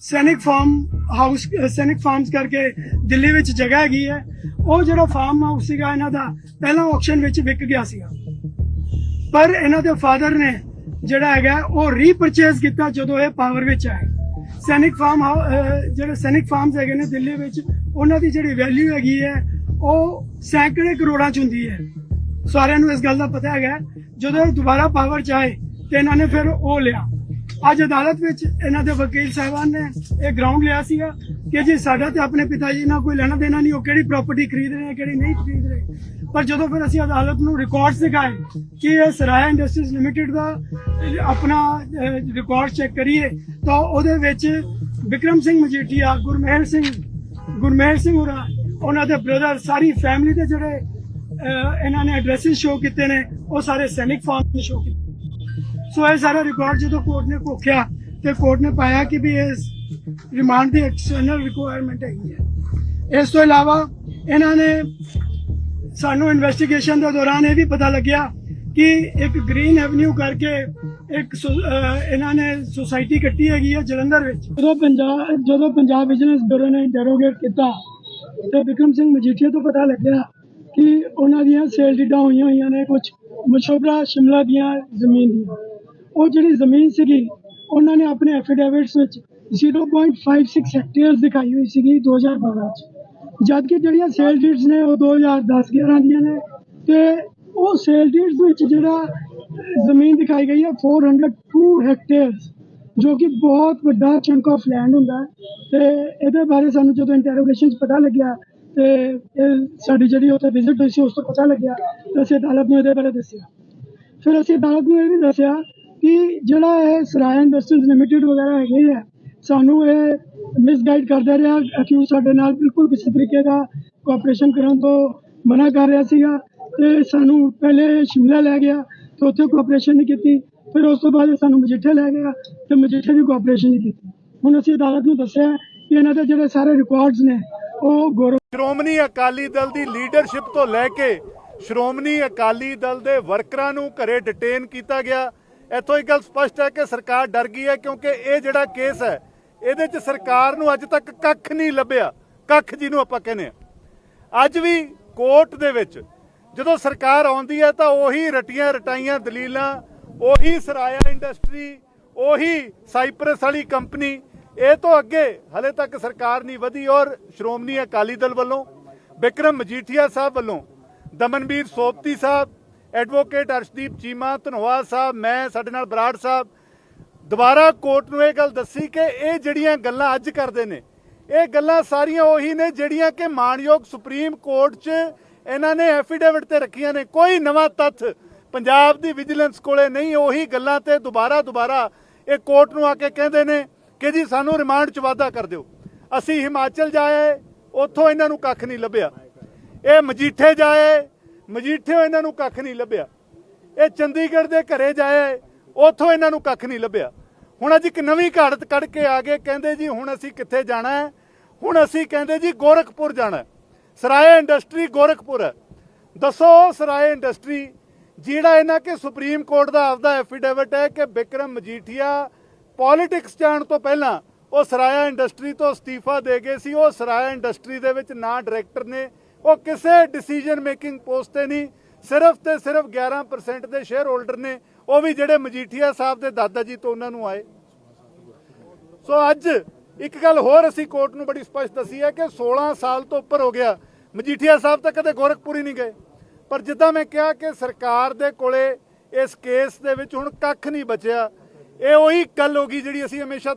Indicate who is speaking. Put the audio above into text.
Speaker 1: ਸੈਨਿਕ farm house ਸੈਨਿਕ farms ਕਰਕੇ ਦਿੱਲੀ ਵਿੱਚ ਜਗ੍ਹਾ ਹੈਗੀ ਹੈ। ਉਹ ਜਿਹੜਾ ਫਾਰਮ ਹਾਊਸ ਸੀਗਾ, ਇਹਨਾਂ ਦਾ ਪਹਿਲਾਂ ਆਕਸ਼ਨ ਵਿੱਚ ਵਿਕ ਗਿਆ ਸੀਗਾ। ਪਰ ਇਹਨਾਂ ਦੇ ਫਾਦਰ ਨੇ ਜਿਹੜਾ ਹੈਗਾ, ਉਹ ਰੀਪਰਚੇਸ ਕੀਤਾ ਜਦੋਂ ਇਹ ਪਾਵਰ ਵਿੱਚ ਆਏ। ਸੈਨਿਕ ਫਾਰਮ ਹਾਊ- ਜਿਹੜੇ ਸੈਨਿਕ ਫਾਰਮਸ ਹੈਗੇ ਨੇ ਦਿੱਲੀ ਵਿੱਚ, ਉਹਨਾਂ ਦੀ ਜਿਹੜੀ ਵੈਲਿਊ ਹੈਗੀ ਹੈ, ਉਹ ਸੈਂਕੜੇ ਕਰੋੜਾਂ ਚ ਹੁੰਦੀ ਹੈ। ਸਾਰਿਆਂ ਨੂੰ ਇਸ ਗੱਲ ਦਾ ਪਤਾ ਹੈਗਾ, ਜਦੋਂ ਇਹ ਦੁਬਾਰਾ ਪਾਵਰ ਚ ਆਏ, ਤੇ ਇਹਨਾਂ ਨੇ ਫਿਰ ਉਹ ਲਿਆ। ਅੱਜ ਅਦਾਲਤ ਵਿੱਚ ਇਹਨਾਂ ਦੇ ਵਕੀਲ ਸਾਹਿਬਾਨ ਨੇ ਇਹ ਗਰਾਊਂਡ ਲਿਆ ਸੀਗਾ ਕਿ ਜੀ ਸਾਡਾ ਤੇ ਆਪਣੇ ਪਿਤਾ ਜੀ ਨਾਲ ਕੋਈ ਲੈਣਾ ਦੇਣਾ ਨਹੀਂ, ਉਹ ਕਿਹੜੀ ਪ੍ਰਾਪਰਟੀ ਖਰੀਦ ਰਹੇ ਆ, ਕਿਹੜੀ ਨਹੀਂ ਖਰੀਦ ਰਹੇ। ਪਰ ਜਦੋਂ ਫਿਰ ਅਸੀਂ ਅਦਾਲਤ ਨੂੰ ਰਿਕਾਰਡਸ ਦਿਖਾਏ ਕਿ ਇਹ ਸਰਾਇਆ ਇੰਡਸਟਰੀਜ਼ ਲਿਮਟਿਡ ਦਾ ਆਪਣਾ ਰਿਕਾਰਡ ਚੈੱਕ ਕਰੀਏ, ਤਾਂ ਉਹਦੇ ਵਿੱਚ ਵਿਕਰਮ ਸਿੰਘ ਮਜੀਠੀਆ, ਗੁਰਮੇਲ ਸਿੰਘ ਗੁਰਮੇਲ ਸਿੰਘ ਹੋਰਾਂ, ਉਹਨਾਂ ਦੇ ਬ੍ਰਦਰ ਸਾਰੀ ਫੈਮਿਲੀ ਦੇ ਜਿਹੜੇ ਇਹਨਾਂ ਨੇ ਐਡਰੈਸਿਸ ਸ਼ੋ ਕੀਤੇ ਨੇ, ਉਹ ਸਾਰੇ ਸੈਨਿਕ ਫਾਰਮ ਸ਼ੋ ਕੀਤੇ ਸੋ ਇਹ ਸਾਰਾ ਰਿਕਾਰਡ ਜਦੋਂ ਕੋਰਟ ਨੇ ਕੋਖਿਆ ਤੇ ਕੋਰਟ ਨੇ ਪਾਇਆ ਕਿ ਵੀ ਇਸ ਰਿਮਾਂਡ ਦੀ ਐਕਸਟਰਨਲ ਰਿਕੁਆਇਰਮੈਂਟ ਹੈਗੀ ਹੈ। ਇਸ ਤੋਂ ਇਲਾਵਾ ਇਹਨਾਂ ਨੇ ਸਾਨੂੰ ਇਨਵੈਸਟੀਗੇਸ਼ਨ ਦੇ ਦੌਰਾਨ ਇਹ ਵੀ ਪਤਾ ਲੱਗਿਆ ਕਿ ਇੱਕ ਗ੍ਰੀਨ ਐਵਨਿਊ ਕਰਕੇ ਇੱਕ ਇਹਨਾਂ ਨੇ ਸੁਸਾਇਟੀ ਕੱਟੀ ਹੈਗੀ ਹੈ ਜਲੰਧਰ ਵਿੱਚ। ਜਦੋਂ ਪੰਜਾਬ ਜਦੋਂ ਪੰਜਾਬ ਬਿਜ਼ਨਸ ਬਿਊਰੋ ਨੇ ਇੰਟਰੋਗੇਟ ਕੀਤਾ ਤੇ ਵਿਕਰਮ ਸਿੰਘ ਮਜੀਠੀਆ ਤੋਂ ਪਤਾ ਲੱਗਿਆ ਕਿ ਉਹਨਾਂ ਦੀਆਂ ਸੇਲ ਡੀਡਾਂ ਹੋਈਆਂ ਹੋਈਆਂ ਨੇ ਕੁਝ ਮਸ਼ੋਬਰਾ ਸ਼ਿਮਲਾ ਦੀਆਂ ਜ਼ਮੀਨ ਦੀਆਂ। ਉਹ ਜਿਹੜੀ ਜ਼ਮੀਨ ਸੀਗੀ, ਉਹਨਾਂ ਨੇ ਆਪਣੇ ਐਫੀਡੇਵਿਟਸ ਵਿੱਚ 0.56 ਹੈਕਟੇਅਰਸ ਦਿਖਾਈ ਹੋਈ ਸੀਗੀ 2012 ਚ। ਜਦਕਿ ਜਿਹੜੀਆਂ ਸੇਲ ਡੀਡਸ ਨੇ ਉਹ 2010 11 ਦੀਆਂ ਨੇ ਤੇ ਉਹ ਸੇਲ ਡੀਡਸ ਵਿੱਚ ਜਿਹੜਾ ਜ਼ਮੀਨ ਦਿਖਾਈ ਗਈ ਹੈ 402 ਹੈਕਟੇਅਰਸ ਜੋ ਕਿ ਬਹੁਤ ਵੱਡਾ ਚੰਕ ਆਫ ਲੈਂਡ ਹੁੰਦਾ ਹੈ। ਤੇ ਇਹਦੇ ਬਾਰੇ ਸਾਨੂੰ ਜਦੋਂ ਇੰਟਰੋਗੇਸ਼ਨ 'ਚ ਪਤਾ ਲੱਗਿਆ ਤੇ ਇਹ ਸਾਡੀ ਜਿਹੜੀ ਉੱਥੇ ਵਿਜ਼ਿਟ ਹੋਈ ਸੀ, ਉਸ ਤੋਂ ਪਤਾ ਲੱਗਿਆ, ਤੇ ਅਸੀਂ ਅਦਾਲਤ ਨੂੰ ਇਹਦੇ ਬਾਰੇ ਦੱਸਿਆ। ਫਿਰ ਅਸੀਂ ਅਦਾਲਤ ਨੂੰ ਇਹ ਵੀ ਦੱਸਿਆ ਕਿ ਜਿਹੜਾ ਇਹ ਸਰਾਇਆ ਇੰਡਸਟਰੀਜ਼ ਲਿਮਟਿਡ ਵਗੈਰਾ ਹੈਗੇ ਆ, ਸਾਨੂੰ ਇਹ ਮਿਸਗਾਈਡ ਕਰਦਾ ਰਿਹਾ ਅਕਿਊਜ਼ ਸਾਡੇ ਨਾਲ ਬਿਲਕੁਲ ਕਿਸੇ ਤਰੀਕੇ ਦਾ ਕੋਆਪਰੇਸ਼ਨ ਕਰਨ ਤੋਂ ਮਨਾ ਕਰ ਰਿਹਾ ਸੀਗਾ ਤੇ ਸਾਨੂੰ ਪਹਿਲੇ ਸ਼ਿਮਲਾ ਲੈ ਗਿਆ, ਤੇ ਉੱਥੇ ਕੋਆਪਰੇਸ਼ਨ ਨਹੀਂ ਕੀਤੀ, ਫਿਰ ਉਸ ਤੋਂ ਬਾਅਦ ਸਾਨੂੰ ਮਜੀਠੇ ਲੈ ਗਿਆ, ਤੇ ਮਜੀਠੇ ਵੀ ਕੋਆਪਰੇਸ਼ਨ ਨਹੀਂ ਕੀਤੀ। ਹੁਣ ਅਸੀਂ ਅਦਾਲਤ ਨੂੰ ਦੱਸਿਆ ਕਿ ਇਹਨਾਂ ਦੇ ਜਿਹੜੇ ਸਾਰੇ ਰਿਕਾਰਡਸ ਨੇ, ਉਹ ਗੌਰਵ
Speaker 2: ਸ਼੍ਰੋਮਣੀ ਅਕਾਲੀ ਦਲ ਦੀ ਲੀਡਰਸ਼ਿਪ ਤੋਂ ਲੈ ਕੇ ਸ਼੍ਰੋਮਣੀ ਅਕਾਲੀ ਦਲ ਦੇ ਵਰਕਰਾਂ ਨੂੰ ਘਰੇ ਡਿਟੇਨ ਕੀਤਾ ਗਿਆ। ਇੱਥੋਂ ਇੱਕ ਗੱਲ ਸਪਸ਼ਟ ਹੈ ਕਿ ਸਰਕਾਰ ਡਰ ਗਈ ਹੈ ਕਿਉਂਕਿ ਇਹ ਜਿਹੜਾ ਕੇਸ ਹੈ, ਇਹਦੇ 'ਚ ਸਰਕਾਰ ਨੂੰ ਅੱਜ ਤੱਕ ਕੱਖ ਨਹੀਂ ਲੱਭਿਆ। ਕੱਖ ਜਿਹਨੂੰ ਆਪਾਂ ਕਹਿੰਦੇ ਆ ਅੱਜ ਵੀ ਕੋਰਟ ਦੇ ਵਿੱਚ ਜਦੋਂ ਸਰਕਾਰ ਆਉਂਦੀ ਹੈ ਤਾਂ ਉਹੀ ਰਟੀਆਂ ਰਟਾਈਆਂ, ਦਲੀਲਾਂ, ਉਹੀ ਸਰਾਇਆ ਇੰਡਸਟਰੀ ਉਹੀ ਸਾਈਪਰਸ ਵਾਲੀ ਕੰਪਨੀ, ਇਹ ਤੋਂ ਅੱਗੇ ਹਲੇ ਤੱਕ ਸਰਕਾਰ ਨਹੀਂ ਵਧੀ ਔਰ ਸ਼੍ਰੋਮਣੀ ਅਕਾਲੀ ਦਲ ਵੱਲੋਂ ਵਿਕਰਮ ਮਜੀਠੀਆ ਸਾਹਿਬ ਵੱਲੋਂ ਦਮਨਵੀਰ ਸੋਪਤੀ ਸਾਹਿਬ ਐਡਵੋਕੇਟ ਅਰਸ਼ਦੀਪ ਚੀਮਾ ਧਨੋਆ ਸਾਹਿਬ, ਮੈਂ ਸਾਡੇ ਨਾਲ ਬਰਾੜ ਸਾਹਿਬ। ਦੁਬਾਰਾ ਕੋਰਟ ਨੂੰ ਇਹ ਗੱਲ ਦੱਸੀ ਕਿ ਇਹ ਜਿਹੜੀਆਂ ਗੱਲਾਂ ਅੱਜ ਕਰਦੇ ਨੇ, ਇਹ ਗੱਲਾਂ ਸਾਰੀਆਂ ਉਹੀ ਨੇ ਜਿਹੜੀਆਂ ਕਿ ਮਾਨਯੋਗ ਸੁਪਰੀਮ ਕੋਰਟ 'ਚ ਇਹਨਾਂ ਨੇ ਐਫੀਡੇਵਿਟ ਤੇ ਰੱਖੀਆਂ ਨੇ। ਕੋਈ ਨਵਾਂ ਤੱਥ ਪੰਜਾਬ ਦੀ ਵਿਜੀਲੈਂਸ ਕੋਲੇ ਨਹੀਂ, ਉਹੀ ਗੱਲਾਂ ਤੇ ਦੁਬਾਰਾ ਦੁਬਾਰਾ ਇਹ ਕੋਰਟ ਨੂੰ ਆ ਕੇ ਕਹਿੰਦੇ ਨੇ ਕਿ ਜੀ ਸਾਨੂੰ ਰਿਮਾਂਡ 'ਚ ਵਾਅਦਾ ਕਰ ਦਿਓ। ਅਸੀਂ ਹਿਮਾਚਲ ਜਾਏ, ਉੱਥੋਂ ਇਹਨਾਂ ਨੂੰ ਕੱਖ ਨਹੀਂ ਲੱਭਿਆ। ਇਹ ਮਜੀਠੇ ਜਾਏ ਮਜੀਠਿਓ ਇਹਨਾਂ ਨੂੰ ਕੱਖ ਨਹੀਂ ਲੱਭਿਆ। ਇਹ ਚੰਡੀਗੜ੍ਹ ਦੇ ਘਰੇ ਜਾਏ, ਉੱਥੋਂ ਇਹਨਾਂ ਨੂੰ ਕੱਖ ਨਹੀਂ ਲੱਭਿਆ। ਹੁਣ ਅੱਜ ਇੱਕ ਨਵੀਂ ਘਾੜਤ ਕੱਢ ਕੇ ਆ ਗਏ, ਕਹਿੰਦੇ ਜੀ ਹੁਣ ਅਸੀਂ ਕਿੱਥੇ ਜਾਣਾ ਹੈ? ਹੁਣ ਅਸੀਂ ਕਹਿੰਦੇ ਜੀ ਗੋਰਖਪੁਰ ਜਾਣਾ ਹੈ। ਸਰਾਏ ਇੰਡਸਟਰੀ ਗੋਰਖਪੁਰ ਹੈ। ਦੱਸੋ ਉਹ ਸਰਾਏ ਇੰਡਸਟਰੀ, ਜਿਹੜਾ ਇਹਨਾਂ ਕੇ ਸੁਪਰੀਮ ਕੋਰਟ ਦਾ ਆਪਦਾ ਐਫੀਡੇਵਿਟ ਹੈ ਕਿ ਬਿਕਰਮ ਮਜੀਠੀਆ ਪੋਲਿਟਿਕਸ ਜਾਣ ਤੋਂ ਪਹਿਲਾਂ ਉਹ ਸਰਾਇਆ ਇੰਡਸਟਰੀ ਤੋਂ ਅਸਤੀਫਾ ਦੇ ਗਏ ਸੀ, ਉਹ ਸਰਾਇਆ ਇੰਡਸਟਰੀ ਦੇ ਵਿੱਚ ਨਾ ਡਾਇਰੈਕਟਰ ਨੇ ਉਹ ਕਿਸੇ ਡਿਸੀਜਨ ਮੇਕਿੰਗ ਪੋਸਟ ਤੇ ਨਹੀਂ, ਸਿਰਫ ਤੇ ਸਿਰਫ 11% ਦੇ ਸ਼ੇਅਰ ਹੋਲਡਰ ਨੇ, ਉਹ ਵੀ ਜਿਹੜੇ ਮਜੀਠੀਆ ਸਾਹਿਬ ਦੇ ਦਾਦਾ ਜੀ ਤੋਂ ਉਹਨਾਂ ਨੂੰ ਆਏ। ਸੋ ਅੱਜ ਇੱਕ ਗੱਲ ਹੋਰ ਅਸੀਂ ਕੋਰਟ ਨੂੰ ਬੜੀ ਸਪਸ਼ਟ ਦੱਸੀ ਹੈ ਕਿ 16 ਸਾਲ ਤੋਂ ਉੱਪਰ ਹੋ ਗਿਆ। ਮਜੀਠੀਆ ਸਾਹਿਬ ਤਾਂ ਕਦੇ ਗੋਰਖਪੁਰ ਹੀ ਨਹੀਂ ਗਏ। ਪਰ ਜਿੱਦਾਂ ਮੈਂ ਕਿਹਾ ਕਿ ਸਰਕਾਰ ਦੇ ਕੋਲੇ ਇਸ ਕੇਸ ਦੇ ਵਿੱਚ ਹੁਣ ਕੱਖ ਨਹੀਂ ਬਚਿਆ। ਇਹ ਉਹੀ ਗੱਲ ਹੋ ਗਈ ਜਿਹੜੀ ਅਸੀਂ ਹਮੇਸ਼ਾ